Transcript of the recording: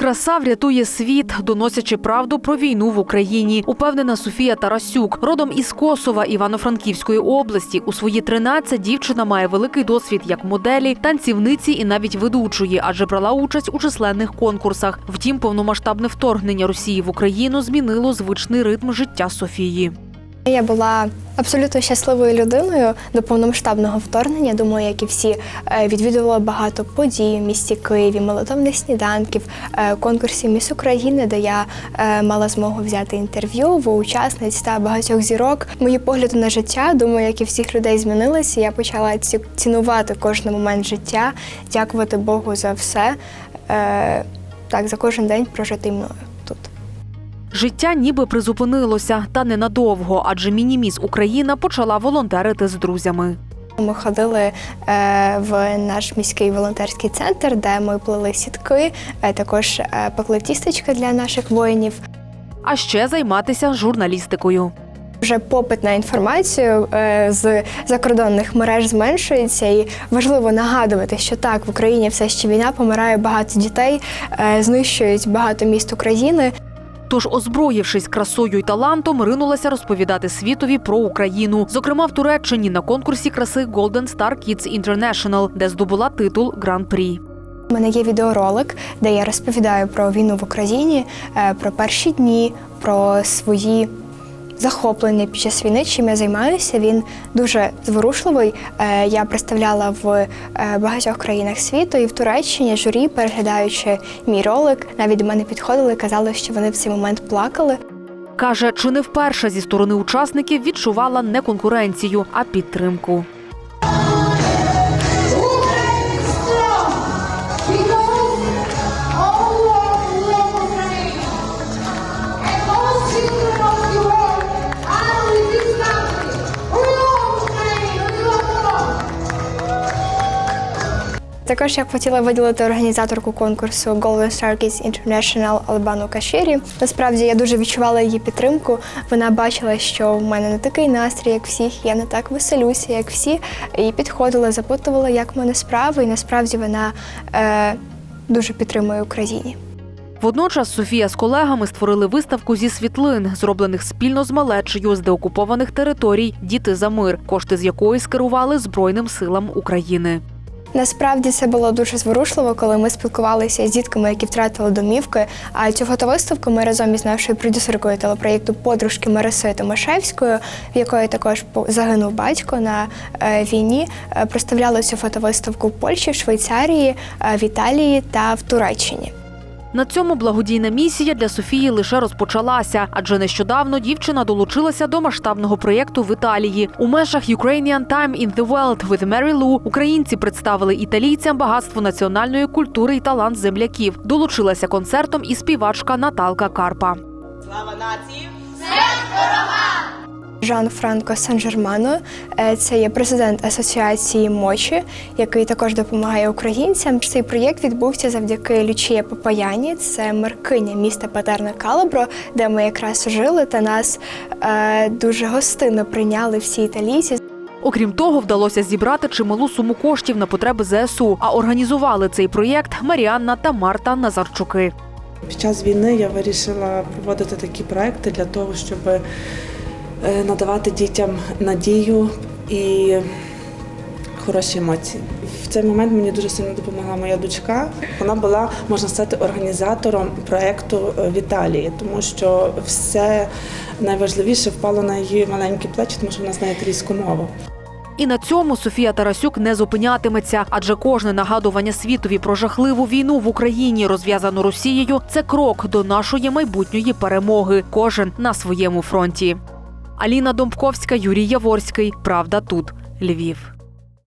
Краса врятує світ, доносячи правду про війну в Україні. Упевнена Софія Тарасюк. Родом із Косова Івано-Франківської області. У свої 13 дівчина має великий досвід як моделі, танцівниці і навіть ведучої, адже брала участь у численних конкурсах. Втім, повномасштабне вторгнення Росії в Україну змінило звичний ритм життя Софії. Я була абсолютно щасливою людиною до повномасштабного вторгнення. Думаю, як і всі Е, відвідувала багато подій в місті Києві, молитовних сніданків, е, конкурсів Міс України, де я е, мала змогу взяти інтерв'ю в учасниць та багатьох зірок. Мої погляди на життя, думаю, як і всіх людей змінилися. Я почала ці- цінувати кожен момент життя, дякувати Богу за все. Так, за кожен день прожитий мною. Життя ніби призупинилося, та ненадовго, адже мініміс Україна почала волонтерити з друзями. Ми ходили е, в наш міський волонтерський центр, де ми плели сітки, е, також е, пекли тістечка для наших воїнів. А ще займатися журналістикою. Вже попит на інформацію з закордонних мереж зменшується, і важливо нагадувати, що так в Україні все ще війна, помирає багато дітей, знищують багато міст України. Тож, озброївшись красою й талантом, ринулася розповідати світові про Україну. Зокрема, в Туреччині на конкурсі краси Golden Star Kids International, де здобула титул Гран-прі. У мене є відеоролик, де я розповідаю про війну в Україні, е, про перші дні, про свої захоплення під час війни, чим я займаюся. Він дуже зворушливий. Е, Я представляла в е, багатьох країнах світу і в Туреччині журі, переглядаючи мій ролик, навіть до мене підходили, казали, що вони в цей момент плакали. Каже, чи не вперше зі сторони учасників відчувала не конкуренцію, а підтримку. Також я хотіла виділити організаторку конкурсу Golden Star Kids International Албану Кашірі. Насправді я дуже відчувала її підтримку. Вона бачила, що в мене не такий настрій, як всіх, я не так веселюся, як всі. І підходила, запитувала, як в мене справи. І насправді вона е, дуже підтримує Україні. Водночас Софія з колегами створили виставку зі світлин, зроблених спільно з малечею з деокупованих територій Діти за мир, кошти з якої скерували Збройним силам України. Насправді це було дуже зворушливо, коли ми спілкувалися з дітками, які втратили домівки. А цю фотовиставку ми разом із нашою продюсеркою телепроєкту Подружки Марисою Томашевською, в якої також загинув батько на е, війні. е, Представляли цю фотовиставку в Польщі, в Швейцарії, е, в Італії та в Туреччині. На цьому благодійна місія для Софії лише розпочалася, адже нещодавно дівчина долучилася до масштабного проєкту в Італії. У межах Ukrainian Time in the World with Mary Lou українці представили італійцям багатство національної культури і талант земляків. Долучилася концертом і співачка Наталка Карпа. Слава нації! Жан Франко Сан-Жермано е, це є президент асоціації Мочі, який також допомагає українцям. Цей проєкт відбувся завдяки Лючія Попаяні, це меркиня міста Патерна Калабро, де ми якраз жили, та нас е, дуже гостинно прийняли всі італійці. Окрім того, вдалося зібрати чималу суму коштів на потреби ЗСУ. А організували цей проєкт Маріанна та Марта Назарчуки. Під час війни я вирішила проводити такі проекти для того, щоб надавати дітям надію і хороші емоції. В цей момент мені дуже сильно допомогла моя дочка. Вона була, можна сказати, організатором проекту е, в Італії, тому що все найважливіше впало на її маленькі плечі, тому що вона знає італійську мову. І на цьому Софія Тарасюк не зупинятиметься, адже кожне нагадування світові про жахливу війну в Україні, розв'язану Росією, це крок до нашої майбутньої перемоги. Кожен на своєму фронті. Аліна Домбковська, Юрій Яворський. Правда тут. Львів.